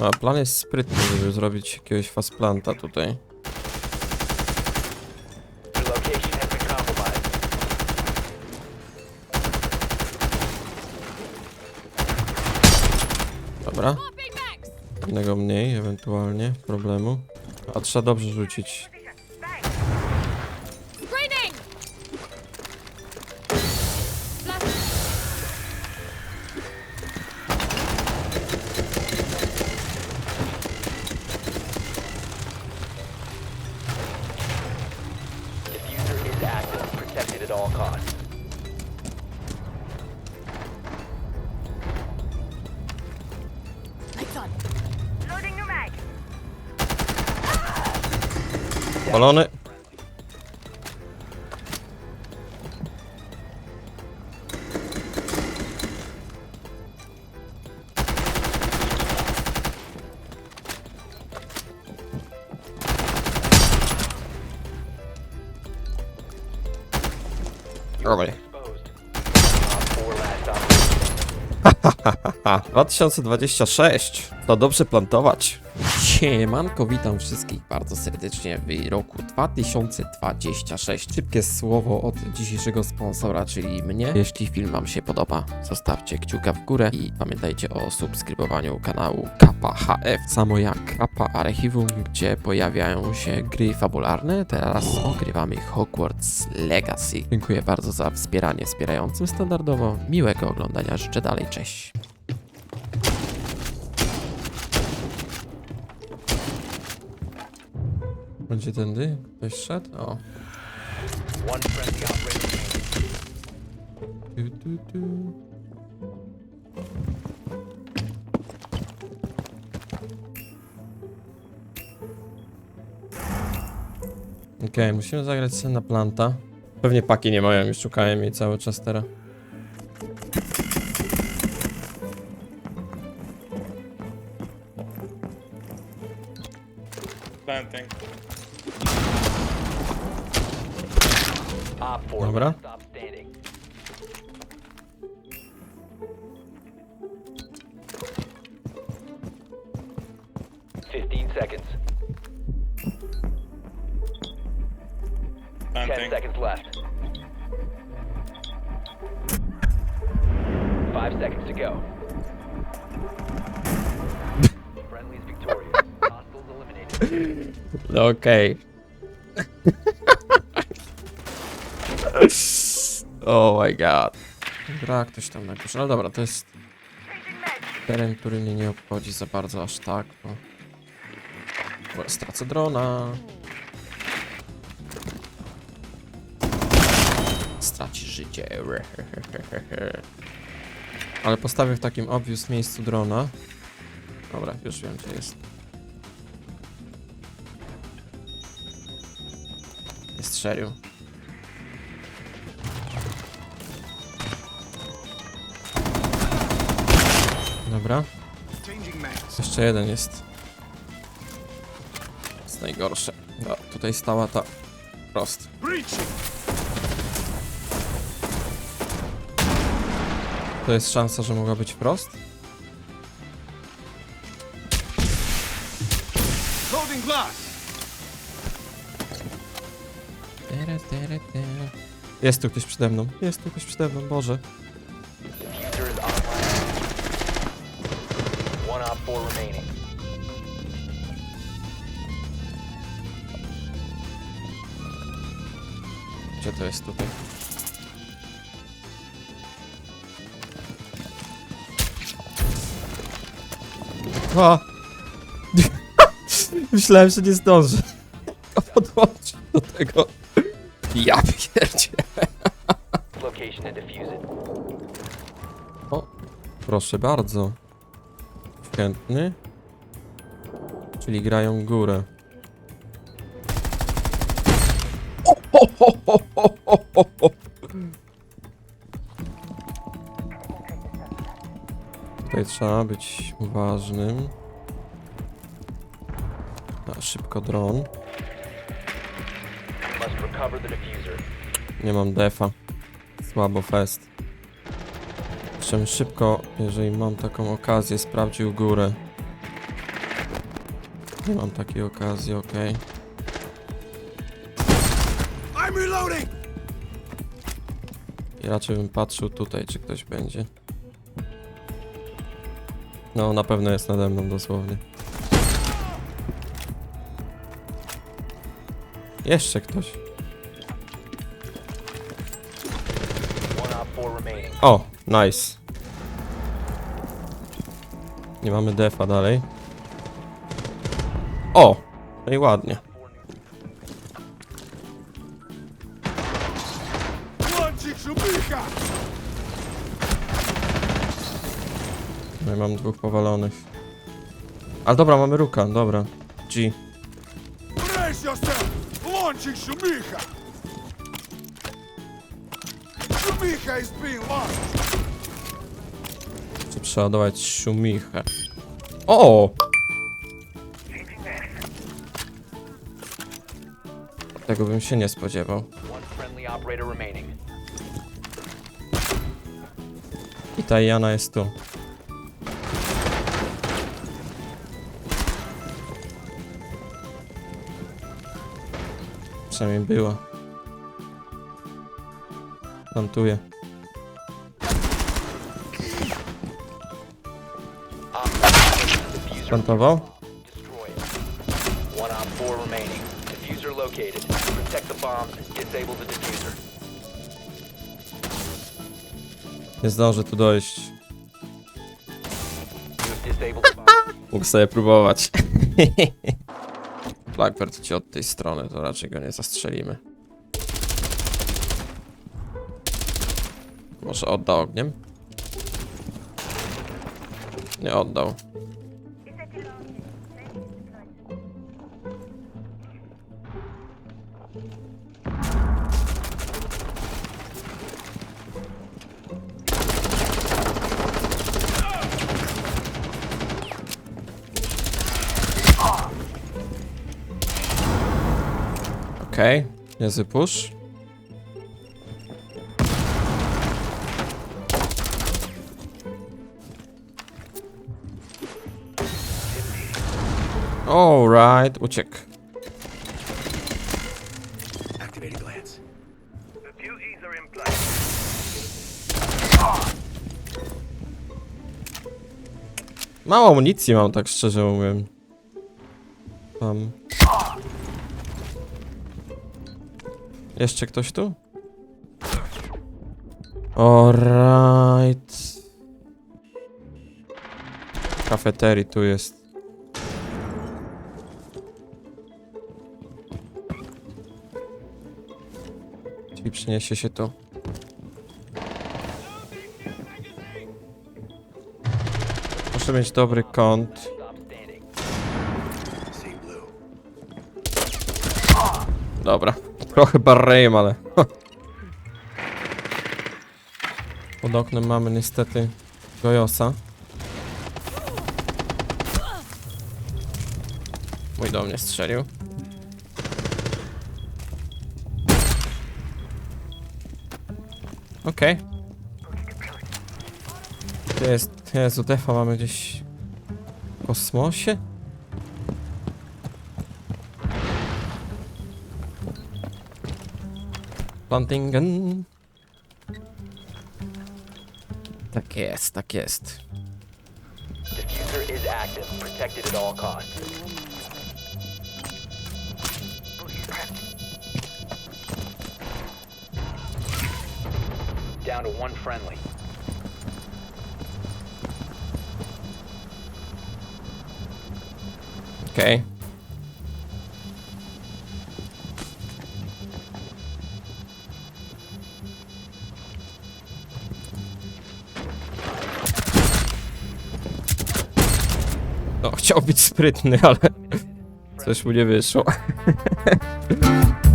A plan jest sprytny, żeby zrobić jakiegoś fastplanta tutaj. Dobra. Jednego mniej, ewentualnie, problemu. A trzeba dobrze rzucić. Protected at all costs. Lights on. Loading Ha, 2026. To dobrze plantować. Siemanko, witam wszystkich bardzo serdecznie w roku 2026. Szybkie słowo od dzisiejszego sponsora, czyli mnie. Jeśli film Wam się podoba, zostawcie kciuka w górę i pamiętajcie o subskrybowaniu kanału Kappa HF. Samo jak Kappa Archiwum, gdzie pojawiają się gry fabularne. Teraz ogrywamy Hogwarts Legacy. Dziękuję bardzo za wspieranie wspierającym standardowo. Miłego oglądania życzę dalej, cześć. Będzie tędy? Ktoś szedł? O. Tu, tu, tu. Okej, musimy zagrać sobie na planta. Pewnie paki nie mają, już szukałem jej cały czas teraz. Planting. Dobra. last. Fifteen seconds. Ten seconds left. Five seconds to go. Friendly's victorious. Hostiles eliminated. Okej. oh my god. Gra ktoś tam na górze. No dobra, to jest teren, który mnie nie obchodzi za bardzo aż tak, bo... bo stracę drona. Straci życie. Ale postawię w takim obvious miejscu drona. Dobra, już wiem gdzie jest. Nie strzelił. Dobra. Jeszcze jeden jest. jest najgorsze. No, tutaj stała ta prost. To jest szansa, że mogła być wprost? Jest tu ktoś przede mną. Jest tu ktoś przede mną, Boże. Four remaining. Gdzie to jest tutaj? A! Myślałem, że nie zdążę. Podłączyć do tego. Ja pierdzie. Location and defuse it. O, proszę bardzo. Chętny? Czyli grają górę. Tutaj trzeba być uważnym. A, szybko dron. Nie mam defa. Słabo fest. Żebym szybko, jeżeli mam taką okazję, sprawdził górę. Nie mam takiej okazji, reloading! I raczej bym patrzył tutaj, czy ktoś będzie. No, na pewno jest nade mną dosłownie. Jeszcze ktoś. One op 4 remaining. O, nice. Nie mamy defa dalej. O! No i ładnie. No i mam dwóch powalonych. Ale dobra, mamy ruka, dobra. G. Brace yourself! Łączyk szumycha! Szumycha is being launched! Chcę przeładować szumichę. O! Tego bym się nie spodziewał. I ta Jana jest tu. Przynajmniej była. The diffuser. Nie zdążę tu dojść. Mógł sobie próbować. Blackbird ci od tej strony, to raczej go nie zastrzelimy. Może odda ogniem? Nie oddał. Okej, okay. niezły push. Alright, uciekł. Activating glance. Diffusers are in place. Mało amunicji mam, tak szczerze mówiąc. Mam. Jeszcze ktoś tu? Alright. Kafeterii tu jest. Czyli przyniesie się tu. Muszę mieć dobry kąt. Dobra. Trochę barrejem, ale... Pod oknem mamy niestety Gojosa. Mój do mnie strzelił. Okej. To jest... Jezu, defa mamy gdzieś... W kosmosie? Plantingen. Tak jest, tak jest. Diffuser is active. Protected at all costs. Down to one friendly. Okej. No, chciał być sprytny, ale coś mu nie wyszło.